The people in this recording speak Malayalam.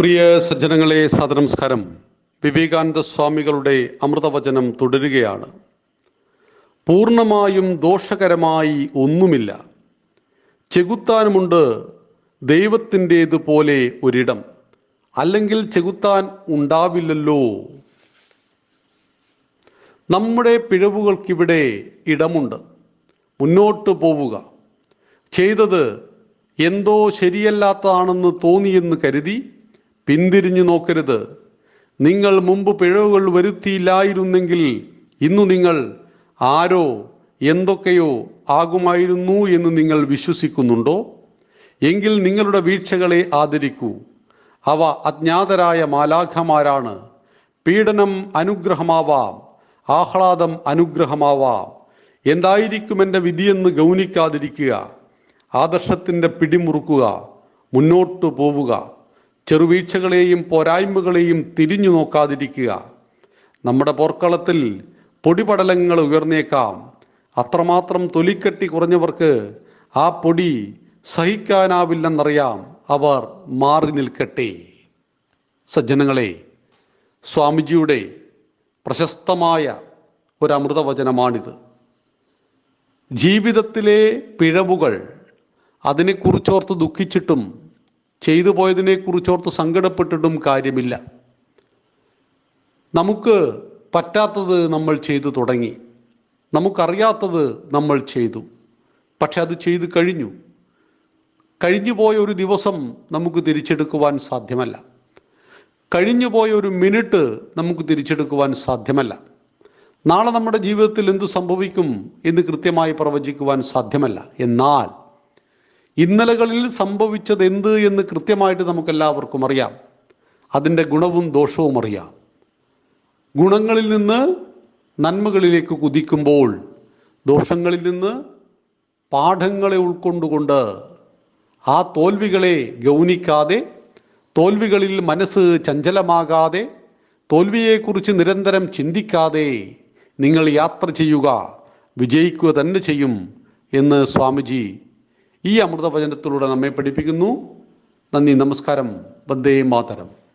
പ്രിയ സജ്ജനങ്ങളെ സദനമസ്കാരം വിവേകാനന്ദ സ്വാമികളുടെ അമൃതവചനം തുടരുകയാണ്. പൂർണമായും ദോഷകരമായി ഒന്നുമില്ല. ചെകുത്താനുമുണ്ട് ദൈവത്തിന്റേതുപോലെ ഒരിടം. അല്ലെങ്കിൽ ചെകുത്താൻ ഉണ്ടാവില്ലല്ലോ. നമ്മുടെ പിഴവുകൾക്കിവിടെ ഇടമുണ്ട്. മുന്നോട്ട് പോവുക. ചെയ്തത് എന്തോ ശരിയല്ലാത്തതാണെന്ന് തോന്നിയെന്ന് കരുതി പിന്തിരിഞ്ഞു നോക്കരുത്. നിങ്ങൾ മുമ്പ് പിഴവുകൾ വരുത്തിയില്ലായിരുന്നെങ്കിൽ ഇന്നു നിങ്ങൾ ആരോ എന്തൊക്കെയോ ആകുമായിരുന്നു എന്ന് നിങ്ങൾ വിശ്വസിക്കുന്നുണ്ടോ? എങ്കിൽ നിങ്ങളുടെ വീഴ്ചകളെ ആദരിക്കൂ. അവ അജ്ഞാതരായ മാലാഖമാരാണ്. പീഡനം അനുഗ്രഹമാവാം ആഹ്ലാദം അനുഗ്രഹമാവാം. എന്തായിരിക്കും എന്റെ വിധിയെന്ന് ഗൗനിക്കാതിരിക്കുക. ആദർശത്തിന്റെ പിടിമുറുക്കുക മുന്നോട്ടു പോവുക. ചെറുവീഴ്ചകളെയും പോരായ്മകളെയും തിരിഞ്ഞു നോക്കാതിരിക്കുക. നമ്മുടെ പോർക്കളത്തിൽ പൊടിപടലങ്ങൾ ഉയർന്നേക്കാം. അത്രമാത്രം തൊലിക്കെട്ടി കുറഞ്ഞവർക്ക് ആ പൊടി സഹിക്കാനാവില്ലെന്നറിയാം അവർ മാറി നിൽക്കട്ടെ. സജ്ജനങ്ങളെ സ്വാമിജിയുടെ പ്രശസ്തമായ ഒരു അമൃതവചനമാണിത്. ജീവിതത്തിലെ പിഴവുകൾ അതിനെക്കുറിച്ചോർത്ത് ദുഃഖിച്ചിട്ടും ചെയ്തു പോയതിനെക്കുറിച്ചോർത്ത് സങ്കടപ്പെട്ടിട്ടും കാര്യമില്ല. നമുക്ക് പറ്റാത്തത് നമ്മൾ ചെയ്തു തുടങ്ങി. നമുക്കറിയാത്തത് നമ്മൾ ചെയ്തു. പക്ഷെ അത് ചെയ്തു കഴിഞ്ഞു. കഴിഞ്ഞു പോയ ഒരു ദിവസം നമുക്ക് തിരിച്ചെടുക്കുവാൻ സാധ്യമല്ല. കഴിഞ്ഞു പോയ ഒരു മിനിറ്റ് നമുക്ക് തിരിച്ചെടുക്കുവാൻ സാധ്യമല്ല. നാളെ നമ്മുടെ ജീവിതത്തിൽ എന്തു സംഭവിക്കും എന്ന് കൃത്യമായി പ്രവചിക്കുവാൻ സാധ്യമല്ല. എന്നാൽ ഇന്നലകളിൽ സംഭവിച്ചത് എന്ത് എന്ന് കൃത്യമായിട്ട് നമുക്കെല്ലാവർക്കും അറിയാം. അതിന്റെ ഗുണവും ദോഷവും അറിയാം. ഗുണങ്ങളിൽ നിന്ന് നന്മകളിലേക്ക് കുതിക്കുമ്പോൾ ദോഷങ്ങളിൽ നിന്ന് പാഠങ്ങളെ ഉൾക്കൊണ്ടുകൊണ്ട് ആ തോൽവികളെ ഗൗനിക്കാതെ തോൽവികളിൽ മനസ്സ് ചഞ്ചലമാകാതെ തോൽവിയെക്കുറിച്ച് നിരന്തരം ചിന്തിക്കാതെ നിങ്ങൾ യാത്ര ചെയ്യുക വിജയിക്കുക തന്നെ ചെയ്യും എന്ന് സ്വാമിജി ഈ അമൃതവചനത്തിലൂടെ നമ്മെ പഠിപ്പിക്കുന്നു. നന്ദി നമസ്കാരം. വന്ദേ മാതരം.